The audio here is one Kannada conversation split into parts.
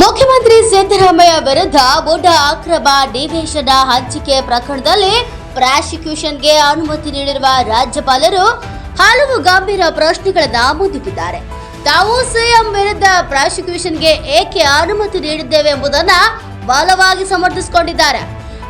ಮುಖ್ಯಮಂತ್ರಿ ಸಿದ್ದರಾಮಯ್ಯ ವಿರುದ್ಧ ಬುಡ ಅಕ್ರಮ ನಿವೇಶನ ಹಂಚಿಕೆ ಪ್ರಕರಣದಲ್ಲಿ ಪ್ರಾಸಿಕ್ಯೂಷನ್ಗೆ ಅನುಮತಿ ನೀಡಿರುವ ರಾಜ್ಯಪಾಲರು ಹಲವು ಗಂಭೀರ ಪ್ರಶ್ನೆಗಳನ್ನ ಮುಂದಿಟ್ಟಿದ್ದಾರೆ. ತಾವು ಸಿಎಂ ವಿರುದ್ಧ ಪ್ರಾಸಿಕ್ಯೂಷನ್ಗೆ ಏಕೆ ಅನುಮತಿ ನೀಡಿದ್ದೇವೆ ಎಂಬುದನ್ನ ಬಲವಾಗಿ ಸಮರ್ಥಿಸಿಕೊಂಡಿದ್ದಾರೆ.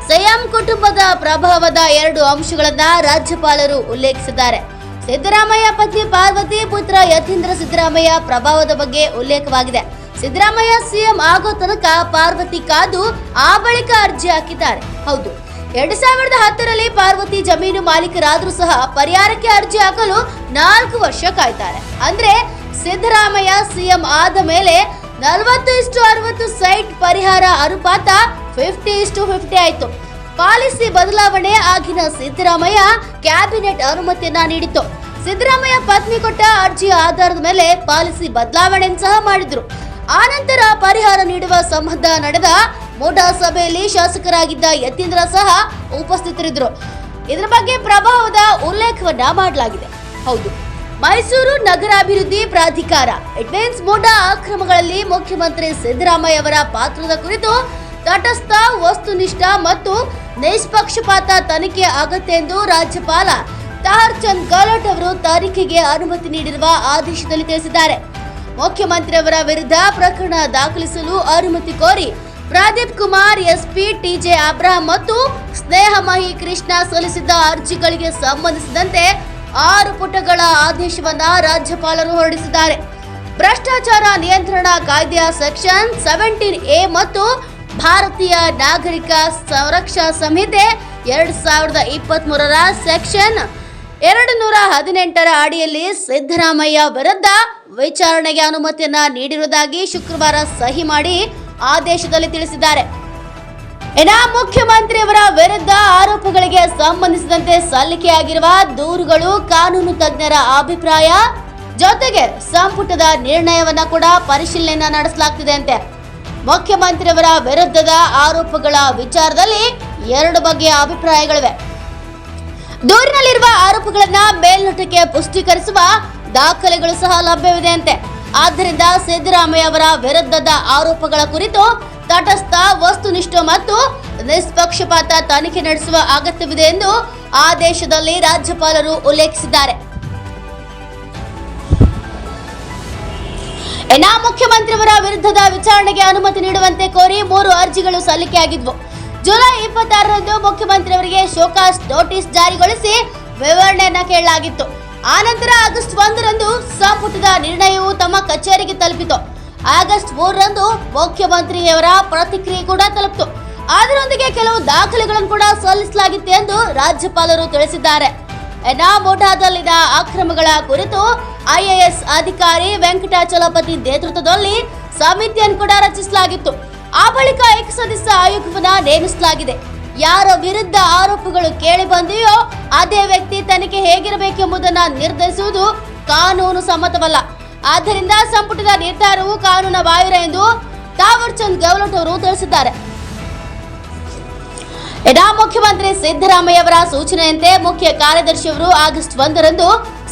ಸಿಎಂ ಕುಟುಂಬದ ಪ್ರಭಾವದ ಎರಡು ಅಂಶಗಳನ್ನ ರಾಜ್ಯಪಾಲರು ಉಲ್ಲೇಖಿಸಿದ್ದಾರೆ. ಸಿದ್ದರಾಮಯ್ಯ ಪತ್ನಿ ಪಾರ್ವತಿ ಪುತ್ರ ಯತೀಂದ್ರ ಸಿದ್ದರಾಮಯ್ಯ ಪ್ರಭಾವದ ಬಗ್ಗೆ ಉಲ್ಲೇಖವಾಗಿದೆ. ಸಿದ್ದರಾಮಯ್ಯ ಸಿಎಂ ಆಗೋ ತನಕ ಪಾರ್ವತಿ ಕಾದು ಆ ಬಳಿಕ ಅರ್ಜಿ ಹಾಕಿದ್ದಾರೆ. ಹೌದು, ಎರಡ್ ಸಾವಿರದ ಹತ್ತರಲ್ಲಿ ಪಾರ್ವತಿ ಜಮೀನು ಮಾಲೀಕರಾದ್ರೂ ಸಹ ಪರಿಹಾರಕ್ಕೆ ಅರ್ಜಿ ಹಾಕಲು ನಾಲ್ಕು ವರ್ಷ ಕಾಯ್ತಾರೆ. ಅಂದ್ರೆ ಸಿದ್ದರಾಮಯ್ಯ ಸಿಎಂ ಆದ ಮೇಲೆ ನಲವತ್ತು ಇಷ್ಟು ಅರವತ್ತು ಸೈಟ್ ಪರಿಹಾರ ಅನುಪಾತ ಫಿಫ್ಟಿ ಇಷ್ಟು ಫಿಫ್ಟಿ ಆಯ್ತು. ಪಾಲಿಸಿ ಬದಲಾವಣೆ ಆಗಿನ ಸಿದ್ದರಾಮಯ್ಯ ಕ್ಯಾಬಿನೆಟ್ ಅನುಮತಿಯನ್ನ ನೀಡಿತು ಸಿದ್ದರಾಮಯ್ಯ ಪತ್ನಿ ಕೊಟ್ಟ ಅರ್ಜಿಯ ಆಧಾರದ ಮೇಲೆ ಪಾಲಿಸಿ ಬದಲಾವಣೆ ಸಹ ಮಾಡಿದ್ರು. ಆನಂತರ ಪರಿಹಾರ ನೀಡುವ ಸಂಬಂಧ ನಡೆದ ಮೋಟಾ ಸಭೆಯಲ್ಲಿ ಶಾಸಕರಾಗಿದ್ದ ಯತೀಂದ್ರ ಸಹ ಉಪಸ್ಥಿತರಿದ್ದರು. ಇದರ ಬಗ್ಗೆ ಪ್ರಭಾವದ ಉಲ್ಲೇಖವನ್ನ ಮಾಡಲಾಗಿದೆ. ಹೌದು, ಮೈಸೂರು ನಗರಾಭಿವೃದ್ಧಿ ಪ್ರಾಧಿಕಾರ ಅಡ್ವಾನ್ಸ್ ಮೋಟಾ ಅಕ್ರಮಗಳಲ್ಲಿ ಮುಖ್ಯಮಂತ್ರಿ ಸಿದ್ದರಾಮಯ್ಯ ಅವರ ಪಾತ್ರದ ಕುರಿತು ತಟಸ್ಥ, ವಸ್ತುನಿಷ್ಠ ಮತ್ತು ನಿಷ್ಪಕ್ಷಪಾತ ತನಿಖೆ ಅಗತ್ಯ ಎಂದು ರಾಜ್ಯಪಾಲ ತಾಹರ್ ಚಂದ್ ಗೆಹ್ಲೋಟ್ ಅವರು ತನಿಖೆಗೆ ಅನುಮತಿ ನೀಡಿರುವ ಆದೇಶದಲ್ಲಿ ತಿಳಿಸಿದ್ದಾರೆ. ಮುಖ್ಯಮಂತ್ರಿಯವರ ವಿರುದ್ಧ ಪ್ರಕರಣ ದಾಖಲಿಸಲು ಅನುಮತಿ ಕೋರಿ ಪ್ರದೀಪ್ ಕುಮಾರ್, ಎಸ್ಪಿ ಟಿಜೆ ಅಬ್ರಾಹಂ ಮತ್ತು ಸ್ನೇಹಮಹಿ ಕೃಷ್ಣ ಸಲ್ಲಿಸಿದ್ದ ಅರ್ಜಿಗಳಿಗೆ ಸಂಬಂಧಿಸಿದಂತೆ ಆರು ಪುಟಗಳ ಆದೇಶವನ್ನ ರಾಜ್ಯಪಾಲರು ಹೊರಡಿಸಿದ್ದಾರೆ. ಭ್ರಷ್ಟಾಚಾರ ನಿಯಂತ್ರಣ ಕಾಯ್ದೆಯ ಸೆಕ್ಷನ್ ಸೆವೆಂಟೀನ್ ಎ ಮತ್ತು ಭಾರತೀಯ ನಾಗರಿಕ ಸಂರಕ್ಷಣಾ ಸಂಹಿತೆ ಎರಡ್ ಸಾವಿರದ ಇಪ್ಪತ್ತ್ ಮೂರರ ಸೆಕ್ಷನ್ ಎರಡು ನೂರ ಹದಿನೆಂಟರ ಅಡಿಯಲ್ಲಿ ಸಿದ್ದರಾಮಯ್ಯ ವಿರುದ್ಧ ವಿಚಾರಣೆಗೆ ಅನುಮತಿಯನ್ನ ನೀಡಿರುವುದಾಗಿ ಶುಕ್ರವಾರ ಸಹಿ ಮಾಡಿ ಆದೇಶದಲ್ಲಿ ತಿಳಿಸಿದ್ದಾರೆ. ಇನ್ನ ಮುಖ್ಯಮಂತ್ರಿಯವರ ವಿರುದ್ಧ ಆರೋಪಗಳಿಗೆ ಸಂಬಂಧಿಸಿದಂತೆ ಸಲ್ಲಿಕೆಯಾಗಿರುವ ದೂರುಗಳು ಕಾನೂನು ತಜ್ಞರ ಅಭಿಪ್ರಾಯ, ಜೊತೆಗೆ ಸಂಪುಟದ ನಿರ್ಣಯವನ್ನ ಕೂಡ ಪರಿಶೀಲನೆ ನಡೆಸಲಾಗ್ತಿದೆ ಅಂತೆ. ಮುಖ್ಯಮಂತ್ರಿಯವರ ವಿರುದ್ಧದ ಆರೋಪಗಳ ವಿಚಾರದಲ್ಲಿ ಎರಡು ಬಗೆಯ ಅಭಿಪ್ರಾಯಗಳಿವೆ. ದೂರಿನಲ್ಲಿರುವ ಆರೋಪಗಳನ್ನ ಮೇಲ್ನೋಟಕ್ಕೆ ಪುಷ್ಟೀಕರಿಸುವ ದಾಖಲೆಗಳು ಸಹ ಲಭ್ಯವಿದೆ ಅಂತೆ ಆದ್ದರಿಂದ ಸಿದ್ದರಾಮಯ್ಯ ಅವರ ವಿರುದ್ಧದ ಆರೋಪಗಳ ಕುರಿತು ತಟಸ್ಥ, ವಸ್ತುನಿಷ್ಠ ಮತ್ತು ನಿಷ್ಪಕ್ಷಪಾತ ತನಿಖೆ ನಡೆಸುವ ಅಗತ್ಯವಿದೆ ಎಂದು ಆದೇಶದಲ್ಲಿ ರಾಜ್ಯಪಾಲರು ಉಲ್ಲೇಖಿಸಿದ್ದಾರೆ. ಇನ್ನ ಮುಖ್ಯಮಂತ್ರಿಯವರ ವಿರುದ್ಧದ ವಿಚಾರಣೆಗೆ ಅನುಮತಿ ನೀಡುವಂತೆ ಕೋರಿ ಮೂರು ಅರ್ಜಿಗಳು ಸಲ್ಲಿಕೆಯಾಗಿದ್ವು. ಜುಲೈ ಇಪ್ಪತ್ತಾರರಂದು ಮುಖ್ಯಮಂತ್ರಿಯವರಿಗೆ ಶೋಕಾಸ್ ನೋಟಿಸ್ ಜಾರಿಗೊಳಿಸಿ ವಿವರಣೆಯನ್ನ ಕೇಳಲಾಗಿತ್ತು. ಆನಂತರ ಆಗಸ್ಟ್ ಒಂದರಂದು ಸಂಪುಟದ ನಿರ್ಣಯವು ತಮ್ಮ ಕಚೇರಿಗೆ ತಲುಪಿತು. ಆಗಸ್ಟ್ ಮೂರರಂದು ಮುಖ್ಯಮಂತ್ರಿಯವರ ಪ್ರತಿಕ್ರಿಯೆ ಕೂಡ ತಲುಪಿತು. ಅದರೊಂದಿಗೆ ಕೆಲವು ದಾಖಲೆಗಳನ್ನು ಕೂಡ ಸಲ್ಲಿಸಲಾಗಿತ್ತು ಎಂದು ರಾಜ್ಯಪಾಲರು ತಿಳಿಸಿದ್ದಾರೆ. ಎನಾ ಮೋಟಾದಲ್ಲಿನ ಅಕ್ರಮಗಳ ಕುರಿತು ಐಎಎಸ್ ಅಧಿಕಾರಿ ವೆಂಕಟಾಚಲಪತಿ ನೇತೃತ್ವದಲ್ಲಿ ಸಮಿತಿಯನ್ನು ಕೂಡ ರಚಿಸಲಾಗಿತ್ತು. ಆ ಬಳಿಕ ಏಕಸದಸ್ಯ ಆಯೋಗವನ್ನ ನೇಮಿಸಲಾಗಿದೆ. ಯಾರ ವಿರುದ್ಧ ಆರೋಪಗಳು ಕೇಳಿ ಬಂದೆಯೋ ಅದೇ ವ್ಯಕ್ತಿ ತನಿಖೆ ಹೇಗಿರಬೇಕೆಂಬುದನ್ನ ನಿರ್ಧರಿಸುವುದು ಕಾನೂನು ಸಮ್ಮತವಲ್ಲ. ಆದ್ದರಿಂದ ಸಂಪುಟದ ನಿರ್ಧಾರವು ಕಾನೂನ ಬಾಹಿರ ಎಂದು ತಾವರ್ ಚಂದ್ ಗೆಹ್ಲೋಟ್ ಅವರು ತಿಳಿಸಿದ್ದಾರೆ. ಎಡಾ ಮುಖ್ಯಮಂತ್ರಿ ಸಿದ್ದರಾಮಯ್ಯ ಅವರ ಸೂಚನೆಯಂತೆ ಮುಖ್ಯ ಕಾರ್ಯದರ್ಶಿಯವರು ಆಗಸ್ಟ್ ಒಂದರಂದು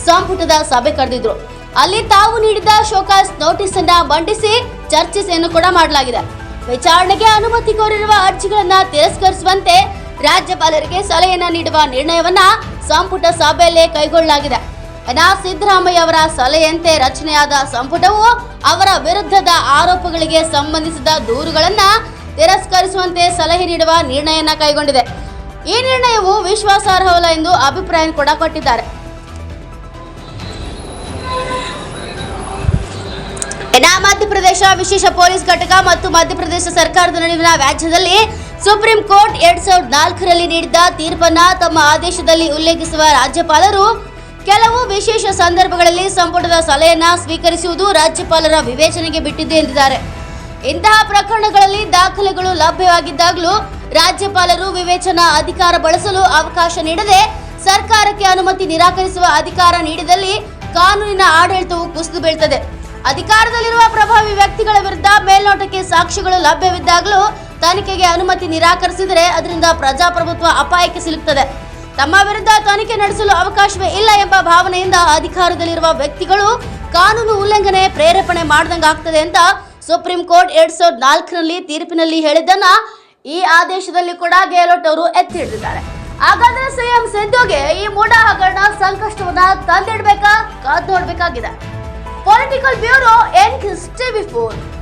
ಸಂಪುಟದ ಸಭೆ ಕರೆದಿದ್ರು. ಅಲ್ಲಿ ತಾವು ನೀಡಿದ ಶೋಕಾಸ್ ನೋಟಿಸ್ ಅನ್ನ ಮಂಡಿಸಿ ಚರ್ಚಿಸೆಯನ್ನು ಕೂಡ ಮಾಡಲಾಗಿದೆ. ವಿಚಾರಣೆಗೆ ಅನುಮತಿ ಕೋರಿರುವ ಅರ್ಜಿಗಳನ್ನ ತಿರಸ್ಕರಿಸುವಂತೆ ರಾಜ್ಯಪಾಲರಿಗೆ ಸಲಹೆಯನ್ನ ನೀಡುವ ನಿರ್ಣಯವನ್ನ ಸಂಪುಟ ಸಭೆಯಲ್ಲೇ ಕೈಗೊಳ್ಳಲಾಗಿದೆ. ಇನ್ನ ಸಿದ್ದರಾಮಯ್ಯ ಅವರ ಸಲಹೆಯಂತೆ ರಚನೆಯಾದ ಸಂಪುಟವು ಅವರ ವಿರುದ್ಧದ ಆರೋಪಗಳಿಗೆ ಸಂಬಂಧಿಸಿದ ದೂರುಗಳನ್ನ ತಿರಸ್ಕರಿಸುವಂತೆ ಸಲಹೆ ನೀಡುವ ನಿರ್ಣಯನ ಕೈಗೊಂಡಿದೆ. ಈ ನಿರ್ಣಯವು ವಿಶ್ವಾಸಾರ್ಹವಲ್ಲ ಎಂದು ಅಭಿಪ್ರಾಯ ಕೂಡ ಕೊಟ್ಟಿದ್ದಾರೆ. ಇನ್ನ ಮಧ್ಯಪ್ರದೇಶ, ವಿಶೇಷ ಪೊಲೀಸ್ ಘಟಕ ಮತ್ತು ಮಧ್ಯಪ್ರದೇಶ ಸರ್ಕಾರದ ನಡುವಿನ ವ್ಯಾಜ್ಯದಲ್ಲಿ ಸುಪ್ರೀಂ ಕೋರ್ಟ್ ಎರಡ್ ಸಾವಿರದ ನಾಲ್ಕರಲ್ಲಿ ನೀಡಿದ್ದ ತೀರ್ಪನ್ನ ತಮ್ಮ ಆದೇಶದಲ್ಲಿ ಉಲ್ಲೇಖಿಸುವ ರಾಜ್ಯಪಾಲರು, ಕೆಲವು ವಿಶೇಷ ಸಂದರ್ಭಗಳಲ್ಲಿ ಸಂಪುಟದ ಸಲಹೆಯನ್ನ ಸ್ವೀಕರಿಸುವುದು ರಾಜ್ಯಪಾಲರ ವಿವೇಚನೆಗೆ ಬಿಟ್ಟಿದೆ ಎಂದಿದ್ದಾರೆ. ಇಂತಹ ಪ್ರಕರಣಗಳಲ್ಲಿ ದಾಖಲೆಗಳು ಲಭ್ಯವಾಗಿದ್ದಾಗಲೂ ರಾಜ್ಯಪಾಲರು ವಿವೇಚನಾ ಅಧಿಕಾರ ಬಳಸಲು ಅವಕಾಶ ನೀಡದೆ ಸರ್ಕಾರಕ್ಕೆ ಅನುಮತಿ ನಿರಾಕರಿಸುವ ಅಧಿಕಾರ ನೀಡಿದಲ್ಲಿ ಕಾನೂನಿನ ಆಡಳಿತವು ಕುಸಿದು ಬೀಳ್ತದೆ. ಅಧಿಕಾರದಲ್ಲಿರುವ ಪ್ರಭಾವಿ ವ್ಯಕ್ತಿಗಳ ವಿರುದ್ಧ ಮೇಲ್ನೋಟಕ್ಕೆ ಸಾಕ್ಷಿಗಳು ಲಭ್ಯವಿದ್ದಾಗಲೂ ತನಿಖೆಗೆ ಅನುಮತಿ ನಿರಾಕರಿಸಿದರೆ ಅದರಿಂದ ಪ್ರಜಾಪ್ರಭುತ್ವ ಅಪಾಯಕ್ಕೆ ಸಿಲುಕ್ತದೆ. ತಮ್ಮ ವಿರುದ್ಧ ತನಿಖೆ ನಡೆಸಲು ಅವಕಾಶವೇ ಇಲ್ಲ ಎಂಬ ಭಾವನೆಯಿಂದ ಅಧಿಕಾರದಲ್ಲಿರುವ ವ್ಯಕ್ತಿಗಳು ಕಾನೂನು ಉಲ್ಲಂಘನೆ ಪ್ರೇರೇಪಣೆ ಮಾಡ್ದಂಗಾಗ್ತದೆ ಅಂತ ಸುಪ್ರೀಂ ಕೋರ್ಟ್ ಎರಡ್ ಸಾವಿರದ ನಾಲ್ಕರಲ್ಲಿ ತೀರ್ಪಿನಲ್ಲಿ ಹೇಳಿದ್ದನ್ನ ಈ ಆದೇಶದಲ್ಲಿ ಕೂಡ ಗೆಹ್ಲೋಟ್ ಅವರು ಎತ್ತಿ ಹಿಡಿದಿದ್ದಾರೆ ಹಾಗಾದ್ರೆ ಸಿಎಂ ಸಿದ್ದುಗೆ ಈ ಮೂಡ ಹಗರಣ ಸಂಕಷ್ಟವನ್ನ ತಂದಿಡ್ಬೇಕಾ, ಕಾದ್ ನೋಡ್ಬೇಕಾಗಿದೆ. Political Bureau and History Before.